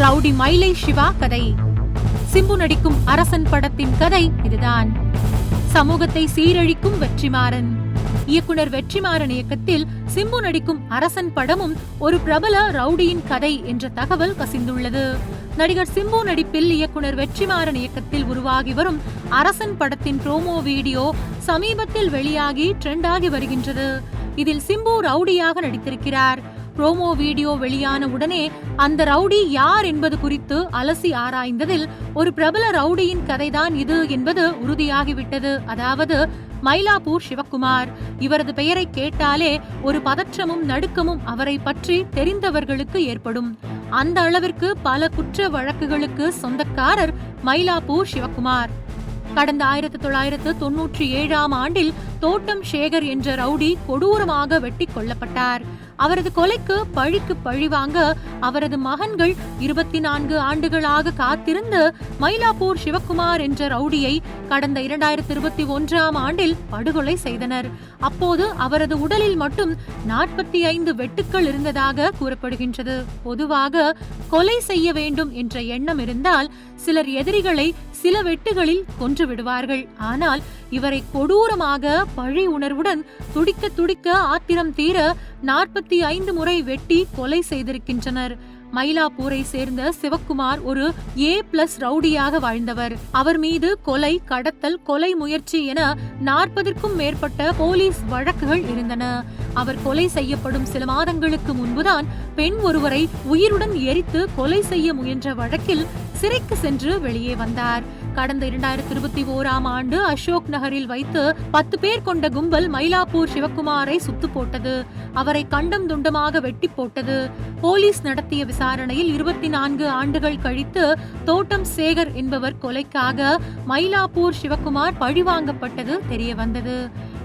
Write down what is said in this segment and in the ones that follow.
Rowdy மயிலை சிவா கதை. சிம்பு நடிக்கும் அரசன் படத்தின் கதை இதுதான். சமூகத்தை சீரழிக்கும் வெற்றிமாறன். இயக்குனர் வெற்றிமாறன் இயக்கத்தில் சிம்பு நடிக்கும் அரசன் படமும் ஒரு பிரபல ரவுடியின் கதை என்ற தகவல் கசிந்துள்ளது. நடிகர் சிம்பு நடிப்பில் இயக்குனர் வெற்றிமாறன் இயக்கத்தில் உருவாகி வரும் அரசன் படத்தின் ப்ரோமோ வீடியோ சமீபத்தில் வெளியாகி ட்ரெண்டாகி வருகின்றது. இதில் சிம்பு ரவுடியாக நடித்திருக்கிறார். ப்ரோமோ வீடியோ வெளியான உடனே அந்த ரவுடி யார் என்பது குறித்து அலசி ஆராய்ந்ததில் ஒரு பிரபல ரவுடியின் கதைதான் இது என்பது உறுதியாகிவிட்டது. அதாவது மயிலாப்பூர் சிவக்குமார் இவரது பெயரை கேட்டாலே ஒரு பதற்றமும் நடுக்கமும் அவரை பற்றி தெரிந்தவர்களுக்கு ஏற்படும். அந்த அளவிற்கு பல குற்ற வழக்குகளுக்கு சொந்தக்காரர் மயிலாப்பூர் சிவக்குமார் கடந்த ஆயிரத்தி தொள்ளாயிரத்து தொன்னூற்றி ஏழாம் ஆண்டில் தோட்டம் சேகர் என்ற ரவுடி கொடூரமாக வெட்டி கொல்லப்பட்டார். அவரது கொலைக்கு பழிக்கு பழி வாங்க அவரது மகன்கள் இருபத்தி நான்கு ஆண்டுகளாக காத்திருந்து மயிலாப்பூர் சிவக்குமார் என்ற ரவுடியை கடந்த இரண்டாயிரத்தி இருபத்தி ஒன்றாம் ஆண்டில் படுகொலை செய்தனர். அப்போது அவரது உடலில் மட்டும் நாற்பத்தி ஐந்து வெட்டுக்கள் இருந்ததாக கூறப்படுகின்றது. பொதுவாக கொலை செய்ய வேண்டும் என்ற எண்ணம் இருந்தால் சிலர் எதிரிகளை சில வெட்டுகளில் கொன்று விடுவார்கள். ஆனால் இவரை கொடூரமாக பழி உணர்வுடன் துடிக்க துடிக்க ஆத்திரம் தீர நாற்பத்தி ஐந்து முறை வெட்டி கொலை செய்திருக்கின்றனர். மயிலாப்பூரை சேர்ந்த சிவக்குமார் ஒரு ஏ பிளஸ் ரவுடியாக வாழ்ந்தவர். அவர் மீது கொலை கடத்தல் கொலை முயற்சி என நாற்பதற்கும் மேற்பட்ட போலீஸ் வழக்குகள் இருந்தன. அவர் கொலை செய்யப்படும் சில மாதங்களுக்கு முன்புதான் பெண் ஒருவரை உயிருடன் எரித்து கொலை செய்ய முயன்ற வழக்கில் சிறைக்கு சென்று வெளியே வந்தார். கடந்த இரண்டாயிரத்தி இருபத்தி ஓராம் ஆண்டு அசோக் நகரில் வைத்து பத்து பேர் கொண்ட கும்பல் மயிலாப்பூர் சிவக்குமாரை சுத்து போட்டது. அவரை கண்டம் துண்டமாக வெட்டி போட்டது. போலீஸ் நடத்திய விசாரணையில் இருபத்தி நான்கு ஆண்டுகள் கழித்து தோட்டம் சேகர் என்பவர் கொலைக்காக மயிலாப்பூர் சிவக்குமார் பழிவாங்கப்பட்டது தெரிய வந்தது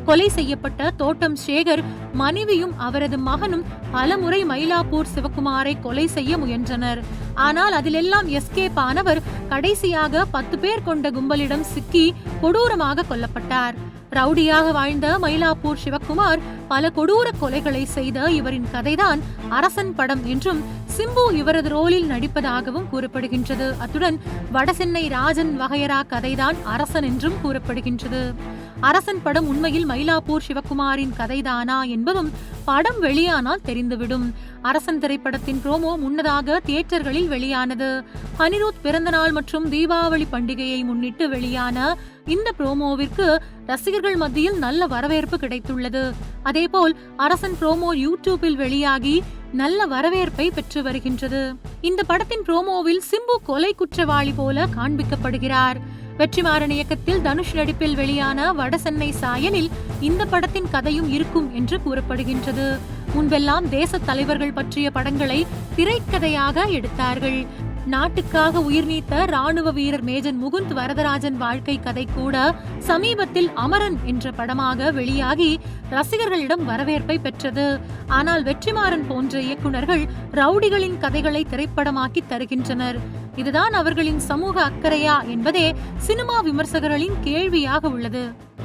கொலை செய்யப்பட்ட தோட்டம் சேகர் மனைவியும் அவரது மகனும் பலமுறை மயிலாப்பூர் சிவகுமாரை கொலை செய்ய முயன்றனர். ஆனால் அதிலெல்லாம் எஸ்கேப் ஆனவர் கடைசியாக பத்து பேர் கொண்ட கும்பலிடம் சிக்கி கொடூரமாக கொல்லப்பட்டார். ரவுடியாக வாழ்ந்த மயிலாப்பூர் சிவகுமார் பல கொடூர கொலைகளை செய்த இவரின் கதைதான் அரசன் படம் என்றும் சிம்பு இவரது ரோலில் நடிப்பதாகவும் கூறப்படுகின்றது. அத்துடன் வடசென்னை ராஜன் வகையரா கதைதான் அரசன் என்றும் கூறப்படுகின்றது. அரசன் படம் உண்மையில் மயிலாப்பூர் சிவகுமாரின் கதைதானா என்பதும் படம் வெளியானால் தெரிந்துவிடும். அரசன் திரைப்படத்தின் ப்ரோமோ முன்னதாக தியேட்டர்களில் வெளியானது. அனிருத் பிறந்தநாள் மற்றும் தீபாவளி பண்டிகையை முன்னிட்டு வெளியான இந்த ப்ரோமோவிற்கு ரசிகர்கள் மத்தியில் நல்ல வரவேற்பு கிடைத்துள்ளது. அதேபோல் அரசன் ப்ரோமோ யூடியூபில் வெளியாகி நல்ல வரவேற்பை பெற்று வருகின்றது. இந்த படத்தின் ப்ரோமோவில் சிம்பு கொலை குற்றவாளி போல காண்பிக்கப்படுகிறார். வெற்றிமாறன் இயக்கத்தில் தனுஷ் நடிப்பில் வெளியான வடசென்னை சாயலில் இந்த படத்தின் கதையும் இருக்கும் என்று கூறப்படுகின்றது. முன்பெல்லாம் தேச தலைவர்கள் பற்றிய படங்களை திரைக்கதையாக எடுத்தார்கள். நாட்டுக்காக உயிர் நீத்த ராணுவ வீரர் மேஜன் முகுந்த் வரதராஜன் வாழ்க்கை கதை கூட சமீபத்தில் அமரன் என்ற படமாக வெளியாகி ரசிகர்களிடம் வரவேற்பை பெற்றது. ஆனால் வெற்றிமாறன் போன்ற இயக்குனர்கள் ரவுடிகளின் கதைகளை திரைப்படமாக்கி தருகின்றனர். இதுதான் அவர்களின் சமூக அக்கறையா என்பதே சினிமா விமர்சகர்களின் கேள்வியாக உள்ளது.